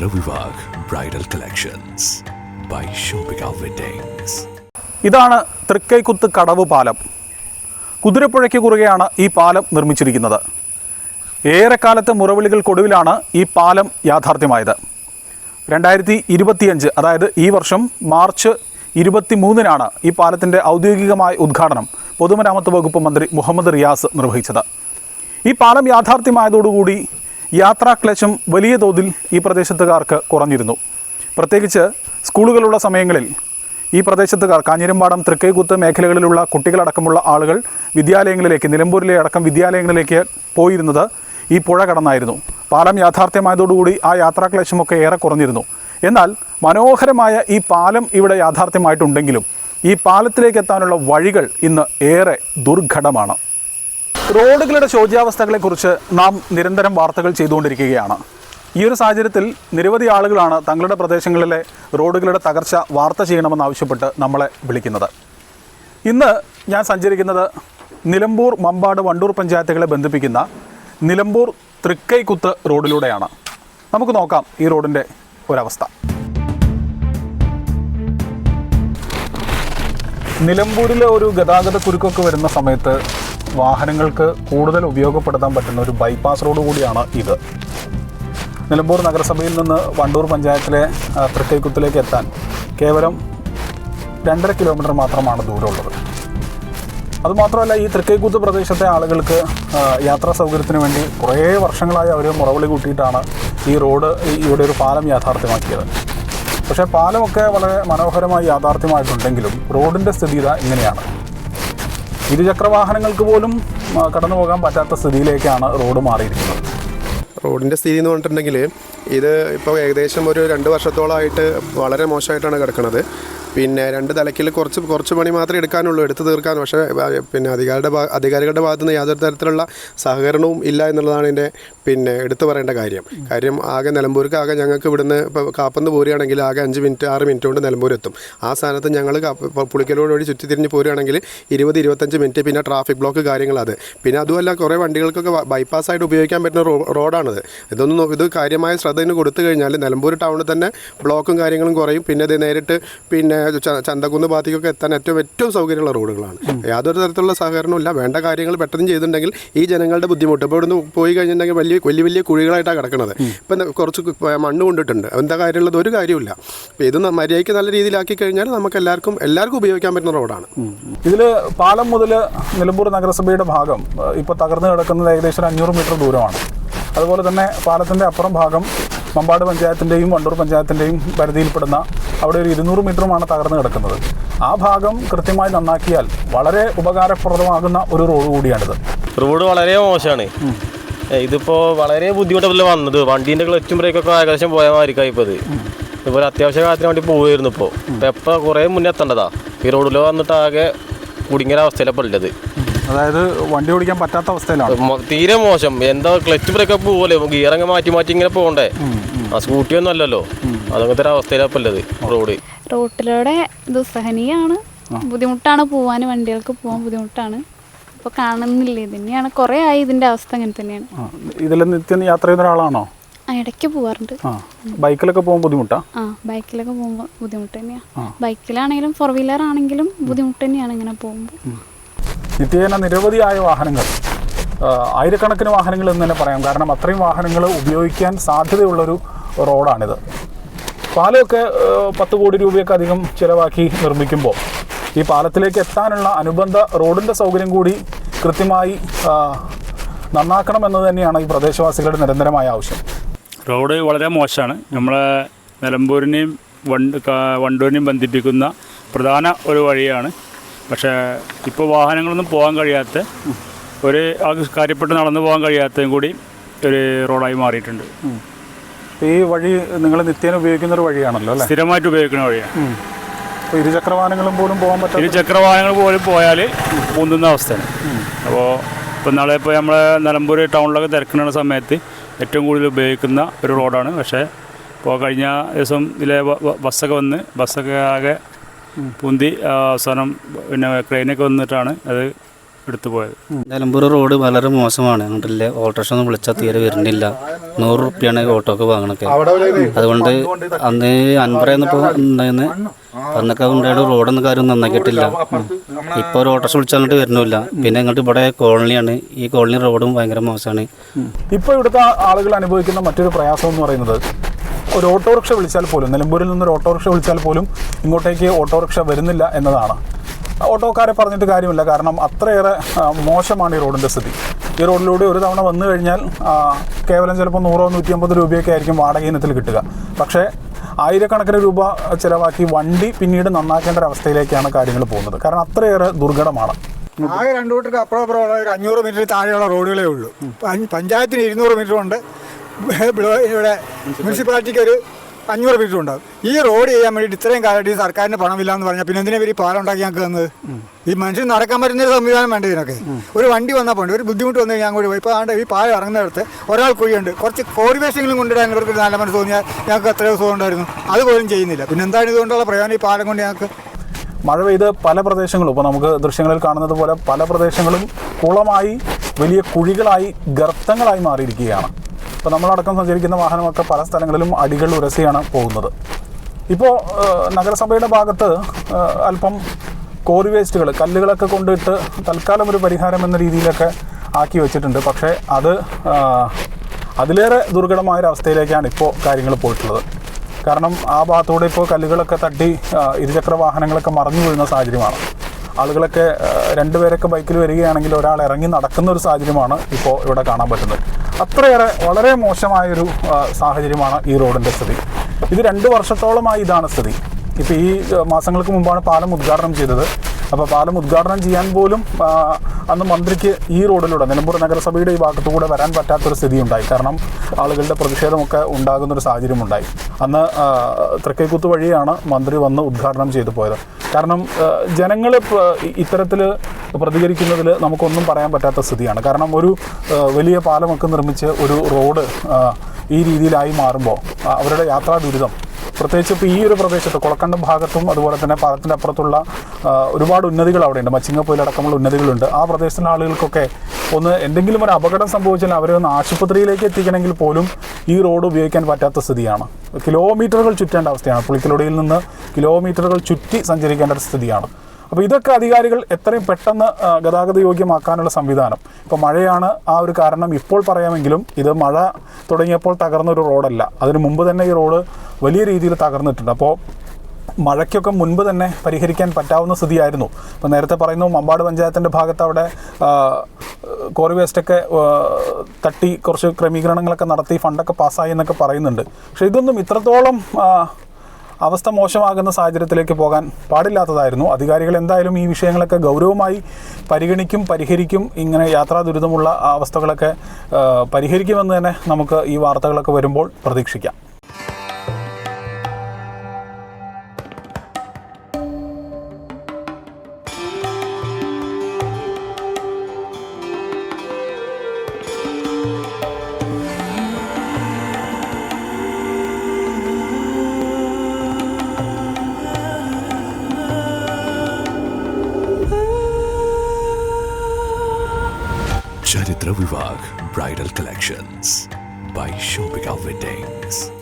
Chithra Vivah bridal collections by Shoppika ഇതാണ് തൃക്കൈക്കുത്ത് കടവ് പാലം. കുതിരപ്പുഴയ്ക്ക് കുറുകെയാണ് ഈ പാലം നിർമ്മിച്ചിരിക്കുന്നത്. ഏറെക്കാലത്തെ മുറവിളികൾക്കൊടുവിലാണ് ഈ പാലം യാഥാർത്ഥ്യമായത്. രണ്ടായിരത്തി ഇരുപത്തിയഞ്ച് അതായത് ഈ വർഷം മാർച്ച് ഇരുപത്തി മൂന്നിനാണ് ഈ പാലത്തിന്റെ ഔദ്യോഗികമായ ഉദ്ഘാടനം പൊതുമരാമത്ത് വകുപ്പ് മന്ത്രി മുഹമ്മദ് റിയാസ് നിർവഹിച്ചത്. ഈ പാലം യാഥാർത്ഥ്യമായതോടുകൂടി യാത്രാക്ലേശം വലിയ തോതിൽ ഈ പ്രദേശത്തുകാർക്ക് കുറഞ്ഞിരുന്നു. പ്രത്യേകിച്ച് സ്കൂളുകളുള്ള സമയങ്ങളിൽ ഈ പ്രദേശത്തുകാർ കാഞ്ഞിരമ്പാടം തൃക്കൈകുത്ത് മേഖലകളിലുള്ള കുട്ടികളടക്കമുള്ള ആളുകൾ വിദ്യാലയങ്ങളിലേക്ക് നിലമ്പൂരിലെ അടക്കം വിദ്യാലയങ്ങളിലേക്ക് പോയിരുന്നത് ഈ പുഴ കടന്നായിരുന്നു. പാലം യാഥാർത്ഥ്യമായതോടുകൂടി ആ യാത്രാക്ലേശമൊക്കെ ഏറെ കുറഞ്ഞിരുന്നു. എന്നാൽ മനോഹരമായ ഈ പാലം ഇവിടെ യാഥാർത്ഥ്യമായിട്ടുണ്ടെങ്കിലും ഈ പാലത്തിലേക്ക് എത്താനുള്ള വഴികൾ ഇന്ന് ഏറെ ദുർഘടമാണ്. റോഡുകളുടെ ശോച്യാവസ്ഥകളെക്കുറിച്ച് നാം നിരന്തരം വാർത്തകൾ ചെയ്തുകൊണ്ടിരിക്കുകയാണ്. ഈ ഒരു സാഹചര്യത്തിൽ നിരവധി ആളുകളാണ് തങ്ങളുടെ പ്രദേശങ്ങളിലെ റോഡുകളുടെ തകർച്ച വാർത്ത ചെയ്യണമെന്നാവശ്യപ്പെട്ട് നമ്മളെ വിളിക്കുന്നത്. ഇന്ന് ഞാൻ സഞ്ചരിക്കുന്നത് നിലമ്പൂർ മമ്പാട് വണ്ടൂർ പഞ്ചായത്തുകളെ ബന്ധിപ്പിക്കുന്ന നിലമ്പൂർ തൃക്കൈക്കുത്ത് റോഡിലൂടെയാണ്. നമുക്ക് നോക്കാം ഈ റോഡിന്റെ ഒരവസ്ഥ. നിലമ്പൂരിലെ ഒരു ഗതാഗത കുരുക്കൊക്കെ വരുന്ന സമയത്ത് വാഹനങ്ങൾക്ക് കൂടുതൽ ഉപയോഗപ്പെടുത്താൻ പറ്റുന്ന ഒരു ബൈപ്പാസ് റോഡ് കൂടിയാണ് ഇത്. നിലമ്പൂർ നഗരസഭയിൽ നിന്ന് വണ്ടൂർ പഞ്ചായത്തിലെ തൃക്കൈക്കുത്തിലേക്ക് എത്താൻ കേവലം രണ്ടര കിലോമീറ്റർ മാത്രമാണ് ദൂരമുള്ളത്. അതുമാത്രമല്ല ഈ തൃക്കൈക്കുത്ത് പ്രദേശത്തെ ആളുകൾക്ക് യാത്രാ സൗകര്യത്തിന് വേണ്ടി കുറേ വർഷങ്ങളായി അവർ മുറവിളി കൂട്ടിയിട്ടാണ് ഈ റോഡ് ഇവിടെ ഒരു പാലം യാഥാർത്ഥ്യമാക്കിയത്. പക്ഷേ പാലമൊക്കെ വളരെ മനോഹരമായി യാഥാർത്ഥ്യമായിട്ടുണ്ടെങ്കിലും റോഡിന്റെ സ്ഥിതി ഇതാ ഇങ്ങനെയാണ്. ഇരുചക്ര വാഹനങ്ങൾക്ക് പോലും കടന്നു പോകാൻ പറ്റാത്ത സ്ഥിതിയിലേക്കാണ് റോഡ് മാറിയിരിക്കുന്നത്. റോഡിന്റെ സ്ഥിതി എന്ന് പറഞ്ഞിട്ടുണ്ടെങ്കിൽ ഇത് ഇപ്പോൾ ഏകദേശം ഒരു രണ്ട് വർഷത്തോളമായിട്ട് വളരെ മോശമായിട്ടാണ് കിടക്കുന്നത് പിന്നെ രണ്ട് തലക്കിൽ കുറച്ച് കുറച്ച് പണി മാത്രമേ എടുക്കാനുള്ളൂ എടുത്തു തീർക്കാൻ. പക്ഷേ പിന്നെ അധികാരിയുടെ അധികാരികളുടെ ഭാഗത്തു നിന്ന് യാതൊരു തരത്തിലുള്ള സഹകരണവും ഇല്ല എന്നുള്ളതാണ് എന്റെ പിന്നെ എടുത്തു പറയേണ്ട കാര്യം. കാര്യം ആകെ നിലമ്പൂർക്ക് ആകെ ഞങ്ങൾക്ക് ഇവിടുന്ന് ഇപ്പോൾ കാപ്പന്ന് പോരുകയാണെങ്കിൽ ആകെ അഞ്ച് മിനിറ്റ് ആറ് മിനിറ്റ് കൊണ്ട് നിലമ്പൂർ എത്തും. ആ സ്ഥാനത്ത് ഞങ്ങൾ പുളിക്കലോട് വഴി ചുറ്റിത്തിരിഞ്ഞ് പോരുകയാണെങ്കിൽ ഇരുപത് ഇരുപത്തഞ്ച് മിനിറ്റ് പിന്നെ ട്രാഫിക് ബ്ലോക്ക് കാര്യങ്ങൾ അത് പിന്നെ അതുമല്ല കുറേ വണ്ടികൾക്കൊക്കെ ബൈപ്പാസ്സായിട്ട് ഉപയോഗിക്കാൻ പറ്റുന്ന റോഡാണിത്. ഇതൊന്നും ഇത് കാര്യമായ ശ്രദ്ധ കൊടുത്തു കഴിഞ്ഞാൽ നിലമ്പൂർ ടൗണിൽ തന്നെ ബ്ലോക്കും കാര്യങ്ങളും കുറയും. പിന്നെ ഇത് നേരിട്ട് പിന്നെ ച- ചന്തക്കുന്ന് ഭാഗത്തേക്കൊക്കെ എത്താൻ ഏറ്റവും ഏറ്റവും സൗകര്യമുള്ള റോഡുകളാണ്. യാതൊരു തരത്തിലുള്ള സഹകരണമില്ല വേണ്ട കാര്യങ്ങൾ പെട്ടെന്ന് ചെയ്തിട്ടുണ്ടെങ്കിൽ ഈ ജനങ്ങളുടെ ബുദ്ധിമുട്ട്. ഇപ്പോൾ ഇവിടുന്ന് പോയി കഴിഞ്ഞിട്ടുണ്ടെങ്കിൽ വലിയ വലിയ വലിയ കുഴികളായിട്ടാണ് കിടക്കുന്നത് ഇപ്പം കുറച്ച് മണ്ണ് കൊണ്ടിട്ടുണ്ട്. എന്താ കാര്യമുള്ളത്? ഒരു കാര്യമില്ല അപ്പോൾ ഇത് മര്യാദയ്ക്ക് നല്ല രീതിയിലാക്കി കഴിഞ്ഞാൽ നമുക്ക് എല്ലാവർക്കും എല്ലാവർക്കും ഉപയോഗിക്കാൻ പറ്റുന്ന റോഡാണ്. ഇതിൽ പാലം മുതൽ നിലമ്പൂർ നഗരസഭയുടെ ഭാഗം ഇപ്പോൾ തകർന്നു കിടക്കുന്നത് ഏകദേശം അഞ്ഞൂറ് മീറ്റർ ദൂരമാണ്. അതുപോലെ തന്നെ പാലത്തിന്റെ അപ്പുറം ഭാഗം മമ്പാട് പഞ്ചായത്തിന്റെയും വണ്ടൂർ പഞ്ചായത്തിന്റെയും പരിധിയിൽപ്പെടുന്ന അവിടെ ഒരു ഇരുന്നൂറ് മീറ്ററുമാണ് തകർന്നു കിടക്കുന്നത്. ആ ഭാഗം കൃത്യമായി നന്നാക്കിയാൽ വളരെ ഉപകാരപ്രദമാകുന്ന ഒരു റോഡ് കൂടിയാണിത്. റോഡ് വളരെ മോശമാണ്. ഇതിപ്പോ വളരെ ബുദ്ധിമുട്ടല്ലേ വന്നത്? വണ്ടീന്റെ ക്ലച്ചും ബ്രേക്കൊക്കെ ഏകദേശം പോയ മാതിരിക്കായി ഇപ്പോൾ ഇത് ഇപ്പോൾ അത്യാവശ്യ കാര്യത്തിന് വേണ്ടി പോവുമായിരുന്നു ഇപ്പോൾ ഇപ്പം എപ്പോൾ കുറേ മുന്നേ എത്തേണ്ടതാ ഈ റോഡിൽ വന്നിട്ട് ആകെ കുടുങ്ങിയ അവസ്ഥയിലാണ് ഇപ്പോൾ ഉള്ളത്. അതായത് വണ്ടി ഓടിക്കാൻ പറ്റാത്ത അവസ്ഥയിലാണ്. തീരെ മോശം. എന്താ ക്ലച്ച് ബ്രേക്ക് പോലെ? ഗിയറങ്ങ് മാറ്റി മാറ്റി ഇങ്ങനെ പോകണ്ടേ? ആ സ്കൂട്ടി ഒന്നും അല്ലല്ലോ. അതങ്ങനത്തെ ഒരു അവസ്ഥയിലാണ് ഉള്ളത് റോഡ് റോട്ടിലൂടെ ദുസ്സഹനീയമാണ് ബുദ്ധിമുട്ടാണ് പോവാൻ വണ്ടികൾക്ക് പോകാൻ ബുദ്ധിമുട്ടാണ്. ഇപ്പോൾ കാണുന്നില്ല. ഇതിനെയാണ് കുറേ ആയി ഇതിന്റെ അവസ്ഥ അങ്ങനെ തന്നെയാണ്. ഇതിൽ നിത്യം യാത്ര ചെയ്യുന്ന ഒരാളാണോ? ആ ഇടയ്ക്ക് പോവാറുണ്ട്. ആ ബൈക്കിലൊക്കെ പോകാൻ ബുദ്ധിമുട്ടാ? ആ ബൈക്കിലൊക്കെ പോകുമ്പോൾ ബുദ്ധിമുട്ട് തന്നെയാണ് ബൈക്കിലാണെങ്കിലും ഫോർ വീലർ ആണെങ്കിലും ബുദ്ധിമുട്ട് തന്നെയാണ് ഇങ്ങനെ പോകുമ്പോൾ നിത്യേന നിരവധിയായ വാഹനങ്ങൾ ആയിരക്കണക്കിന് വാഹനങ്ങൾ എന്ന് തന്നെ പറയാം. കാരണം അത്രയും വാഹനങ്ങൾ ഉപയോഗിക്കാൻ സാധ്യതയുള്ളൊരു റോഡാണിത്. പാലമൊക്കെ പത്ത് കോടി രൂപയൊക്കെ അധികം ചിലവാക്കി നിർമ്മിക്കുമ്പോൾ ഈ പാലത്തിലേക്ക് എത്താനുള്ള അനുബന്ധ റോഡിന്റെ സൗകര്യം കൂടി കൃത്യമായി നന്നാക്കണം എന്ന് തന്നെയാണ് ഈ പ്രദേശവാസികളുടെ നിരന്തരമായ ആവശ്യം. റോഡ് വളരെ മോശമാണ്. നമ്മളെ നിലമ്പൂരിനെയും വണ്ടൂരിനെയും ബന്ധിപ്പിക്കുന്ന പ്രധാന ഒരു വഴിയാണ് പക്ഷേ ഇപ്പോൾ വാഹനങ്ങളൊന്നും പോകാൻ കഴിയാത്ത ഒരു കാര്യപ്പെട്ട് നടന്നു പോകാൻ കഴിയാത്തതും കൂടി ഒരു റോഡായി മാറിയിട്ടുണ്ട്. ഈ വഴി നിങ്ങൾ നിത്യേന ഉപയോഗിക്കുന്ന ഒരു വഴിയാണല്ലോ അല്ലേ? സ്ഥിരമായിട്ട് ഉപയോഗിക്കുന്ന വഴിയാണ് അപ്പോൾ ഇരുചക്ര വാഹനങ്ങളും പോലും പോകാൻ പറ്റും ഇരുചക്ര വാഹനങ്ങൾ പോലും പോയാൽ പൊന്തുന്ന അവസ്ഥയാണ്. അപ്പോൾ ഇപ്പം നാളെ ഇപ്പോൾ നമ്മളെ നിലമ്പൂർ ടൗണിലൊക്കെ തിരക്കുന്ന സമയത്ത് ഏറ്റവും കൂടുതൽ ഉപയോഗിക്കുന്ന ഒരു റോഡാണ്. പക്ഷേ ഇപ്പോൾ കഴിഞ്ഞ ദിവസം ഇതിലെ ബസ്സൊക്കെ വന്ന് ബസ്സൊക്കെ ആകെ പൊന്തി ആ, അവസാനം പിന്നെ ക്രെയിനൊക്കെ വന്നിട്ടാണ് അത് എടുത്തു പോയത്. നിലമ്പൂർ റോഡ് വളരെ മോശമാണ്. അങ്ങോട്ടില്ല ഓട്ടോറിക്ഷ ഒന്നും വിളിച്ചാൽ തീരെ വരുന്നില്ല. നൂറ് റുപ്യാണ് ഓട്ടോക്ക് വാങ്ങണൊക്കെ. അതുകൊണ്ട് അന്ന് അൻപറയെന്നിപ്പോൾ ഉണ്ടായിരുന്നു അന്നൊക്കെ ഉണ്ടായിട്ട് റോഡൊന്നും കാര്യം നന്നാക്കിയിട്ടില്ല. ഇപ്പോൾ ഒരു ഓട്ടോറിക്ഷ വിളിച്ചാൽ അങ്ങോട്ട് വരുന്നില്ല. പിന്നെ ഇങ്ങോട്ട് ഇവിടെ കോളനിയാണ്. ഈ കോളനി റോഡും ഭയങ്കര മോശമാണ്. ഇപ്പോൾ ഇവിടുത്തെ ആളുകൾ അനുഭവിക്കുന്ന മറ്റൊരു പ്രയാസം എന്ന് പറയുന്നത് ഒരു ഓട്ടോറിക്ഷ വിളിച്ചാൽ പോലും നിലമ്പൂരിൽ ഒരു ഓട്ടോറിക്ഷ വിളിച്ചാൽ പോലും ഇങ്ങോട്ടേക്ക് ഓട്ടോറിക്ഷ വരുന്നില്ല എന്നതാണ്. ഓട്ടോക്കാരെ പറഞ്ഞിട്ട് കാര്യമില്ല കാരണം അത്രയേറെ മോശമാണ് ഈ റോഡിന്റെ സ്ഥിതി. ഈ റോഡിലൂടെ ഒരു തവണ വന്നു കഴിഞ്ഞാൽ കേവലം ചിലപ്പോൾ നൂറോ നൂറ്റി അമ്പത് രൂപയൊക്കെ ആയിരിക്കും വാടക ഇനത്തിൽ കിട്ടുക. പക്ഷേ ആയിരക്കണക്കിന് രൂപ ചിലവാക്കി വണ്ടി പിന്നീട് നന്നാക്കേണ്ട ഒരു അവസ്ഥയിലേക്കാണ് കാര്യങ്ങൾ പോകുന്നത്. കാരണം അത്രയേറെ ദുർഘടമാണ്. ആകെ രണ്ടു കൂട്ടർക്ക് അപ്പുറം അപ്പുറം ഉള്ള ഒരു അഞ്ഞൂറ് മീറ്റർ താഴെയുള്ള റോഡുകളേ ഉള്ളൂ. പഞ്ചായത്തിന് ഇരുന്നൂറ് മീറ്റർ ഉണ്ട്. ഇവിടെ- മുനിസിപ്പാലിറ്റിക്ക് ഒരു അഞ്ഞൂറ് മീറ്റർ ഉണ്ടാവും. ഈ റോഡ് ചെയ്യാൻ വേണ്ടി ഇത്രയും കാലമായിട്ട് ഈ സർക്കാരിന് പണമില്ല എന്ന് പറഞ്ഞാൽ പിന്നെ എന്തിനാ ഇവർ ഈ പാലം ഉണ്ടാക്കി ഞങ്ങൾക്ക് തന്നത്? ഈ മനുഷ്യൻ നടക്കാൻ പറ്റുന്ന ഒരു സംവിധാനം വേണ്ട ഇതിനൊക്കെ? ഒരു വണ്ടി വന്നാൽ പോണ്ട്? ഒരു ബുദ്ധിമുട്ട് വന്നു കഴിഞ്ഞാൽ കൂടി പോയി. ഈ പാലം ഇറങ്ങുന്നിടത്ത് ഒരാൾ കുഴിയുണ്ട്. കുറച്ച് കോറിവേഷെങ്കിലും കൊണ്ടിടാൻ ഇവർക്ക് നല്ല മനസ്സ് തോന്നിയാൽ ഞങ്ങൾക്ക് എത്രയോ ദിവസം ഉണ്ടായിരുന്നു. അതുപോലും ചെയ്യുന്നില്ല. പിന്നെ എന്താണ് ഇതുകൊണ്ടുള്ള പ്രയോജനം ഈ പാലം കൊണ്ട് ഞങ്ങൾക്ക് മഴ പെയ്ത് പല പ്രദേശങ്ങളും ഇപ്പോൾ നമുക്ക് ദൃശ്യങ്ങളിൽ കാണുന്നത് പോലെ പല പ്രദേശങ്ങളും കുളമായി വലിയ കുഴികളായി ഗർത്തങ്ങളായി മാറിയിരിക്കുകയാണ്. ഇപ്പോൾ നമ്മളടക്കം സഞ്ചരിക്കുന്ന വാഹനമൊക്കെ പല സ്ഥലങ്ങളിലും അടികൾ ഉരസിയാണ് പോകുന്നത്. ഇപ്പോൾ നഗരസഭയുടെ ഭാഗത്ത് അല്പം കോറി വേസ്റ്റുകൾ കല്ലുകളൊക്കെ കൊണ്ടിട്ട് തൽക്കാലം ഒരു പരിഹാരം എന്ന രീതിയിലൊക്കെ ആക്കി വെച്ചിട്ടുണ്ട്. പക്ഷേ അത് അതിലേറെ ദുർഘടമായൊരവസ്ഥയിലേക്കാണ് ഇപ്പോൾ കാര്യങ്ങൾ പോയിട്ടുള്ളത്. കാരണം ആ ഭാഗത്തൂടെ ഇപ്പോൾ കല്ലുകളൊക്കെ തട്ടി ഇരുചക്ര വാഹനങ്ങളൊക്കെ മറിഞ്ഞു വീഴുന്ന സാഹചര്യമാണ്. ആളുകളൊക്കെ രണ്ടുപേരൊക്കെ ബൈക്കിൽ വരികയാണെങ്കിൽ ഒരാൾ ഇറങ്ങി നടക്കുന്ന ഒരു സാഹചര്യമാണ് ഇപ്പോൾ ഇവിടെ കാണാൻ പറ്റുന്നത്. അത്രയേറെ വളരെ മോശമായൊരു സാഹചര്യമാണ് ഈ റോഡിന്റെ സ്ഥിതി. ഇത് രണ്ട് വർഷത്തോളമായി ഇതാണ് സ്ഥിതി. ഇപ്പോൾ ഈ മാസങ്ങൾക്ക് മുമ്പാണ് പാലം ഉദ്ഘാടനം ചെയ്തത്. അപ്പോൾ പാലം ഉദ്ഘാടനം ചെയ്യാൻ പോലും അന്ന് മന്ത്രിക്ക് ഈ റോഡിലൂടെ നിലമ്പൂർ നഗരസഭയുടെ ഈ ഭാഗത്തുകൂടെ വരാൻ പറ്റാത്തൊരു സ്ഥിതി ഉണ്ടായി കാരണം ആളുകളുടെ പ്രതിഷേധമൊക്കെ ഉണ്ടാകുന്നൊരു സാഹചര്യമുണ്ടായി. അന്ന് തൃക്കൈക്കുത്ത് വഴിയാണ് മന്ത്രി വന്ന് ഉദ്ഘാടനം ചെയ്തു പോയത്. കാരണം ജനങ്ങൾ ഇത്തരത്തിൽ പ്രതികരിക്കുന്നതിൽ നമുക്കൊന്നും പറയാൻ പറ്റാത്ത സ്ഥിതിയാണ്. കാരണം ഒരു വലിയ പാലമൊക്കെ നിർമ്മിച്ച് ഒരു റോഡ് ഈ രീതിയിലായി മാറുമ്പോൾ അവരുടെ യാത്രാ ദുരിതം പ്രത്യേകിച്ച് ഇപ്പോൾ ഈ ഒരു പ്രദേശത്ത് കുളക്കണ്ടം ഭാഗത്തും അതുപോലെ തന്നെ പാലത്തിന്റെ അപ്പുറത്തുള്ള ഒരുപാട് ഉന്നതികൾ അവിടെയുണ്ട്. മച്ചിങ്ങപ്പോയിലടക്കമുള്ള ഉന്നതികളുണ്ട്. ആ പ്രദേശത്തുള്ള ആളുകൾക്കൊക്കെ ഒന്ന് എന്തെങ്കിലും ഒരു അപകടം സംഭവിച്ചാൽ അവരെ ഒന്ന് ആശുപത്രിയിലേക്ക് എത്തിക്കണമെങ്കിൽ പോലും ഈ റോഡ് ഉപയോഗിക്കാൻ പറ്റാത്ത സ്ഥിതിയാണ്. കിലോമീറ്ററുകൾ ചുറ്റേണ്ട അവസ്ഥയാണ്. പുളിക്കലൊടിയിൽ നിന്ന് കിലോമീറ്ററുകൾ ചുറ്റി സഞ്ചരിക്കേണ്ട ഒരു സ്ഥിതിയാണ്. അപ്പോൾ ഇതൊക്കെ അധികാരികൾ എത്രയും പെട്ടെന്ന് ഗതാഗത യോഗ്യമാക്കാനുള്ള സംവിധാനം. ഇപ്പോൾ മഴയാണ് ആ ഒരു കാരണം ഇപ്പോൾ പറയാമെങ്കിലും ഇത് മഴ തുടങ്ങിയപ്പോൾ തകർന്ന ഒരു റോഡല്ല. അതിന് മുമ്പ് തന്നെ ഈ റോഡ് വലിയ രീതിയിൽ തകർന്നിട്ടുണ്ട്. അപ്പോൾ മഴയ്ക്കൊക്കെ മുൻപ് തന്നെ പരിഹരിക്കാൻ പറ്റാവുന്ന സ്ഥിതിയായിരുന്നു. ഇപ്പോൾ നേരത്തെ പറയുന്നു മമ്പാട് പഞ്ചായത്തിന്റെ ഭാഗത്ത് അവിടെ കോറി വേസ്റ്റൊക്കെ തട്ടി കുറച്ച് ക്രമീകരണങ്ങളൊക്കെ നടത്തി ഫണ്ടൊക്കെ പാസ്സായി എന്നൊക്കെ പറയുന്നുണ്ട്. പക്ഷേ ഇതൊന്നും ഇത്രത്തോളം അവസ്ഥ മോശമാകുന്ന സാഹചര്യത്തിലേക്ക് പോകാൻ പാടില്ലാത്തതായിരുന്നു. അധികാരികൾ എന്തായാലും ഈ വിഷയങ്ങളൊക്കെ ഗൗരവമായി പരിഗണിക്കും പരിഹരിക്കും. ഇങ്ങനെ യാത്രാ ദുരിതമുള്ള അവസ്ഥകളൊക്കെ പരിഹരിക്കുമെന്ന് തന്നെ നമുക്ക് ഈ വാർത്തകളൊക്കെ വരുമ്പോൾ പ്രതീക്ഷിക്കാം. Chitra Vivag Bridal Collections by Shobika Weddings.